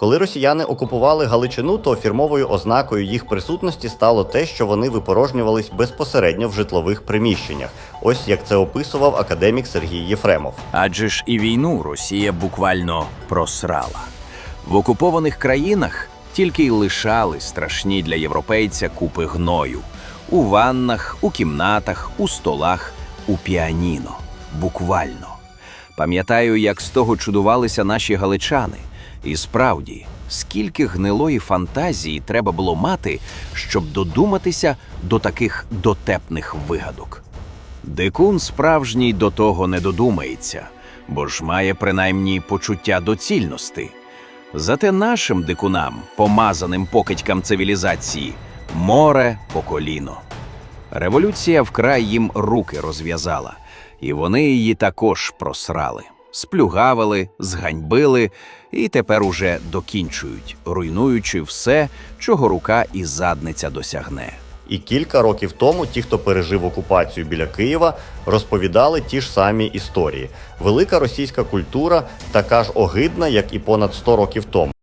Коли росіяни окупували Галичину, то фірмовою ознакою їх присутності стало те, що вони випорожнювались безпосередньо в житлових приміщеннях. Ось як це описував академік Сергій Єфремов. Адже ж і війну Росія буквально просрала. В окупованих країнах тільки й лишали страшні для європейця купи гною у ваннах, у кімнатах, у столах, у піаніно. Буквально. Пам'ятаю, як з того чудувалися наші галичани. І справді, скільки гнилої фантазії треба було мати, щоб додуматися до таких дотепних вигадок. Дикун справжній до того не додумається, бо ж має принаймні почуття доцільності. Зате нашим дикунам, помазаним покидькам цивілізації, море по коліно. Революція вкрай їм руки розв'язала, і вони її також просрали, сплюгавили, зганьбили і тепер уже докінчують, руйнуючи все, чого рука і задниця досягне. І кілька років тому ті, хто пережив окупацію біля Києва, розповідали ті ж самі історії. Велика російська культура така ж огидна, як і понад 100 років тому.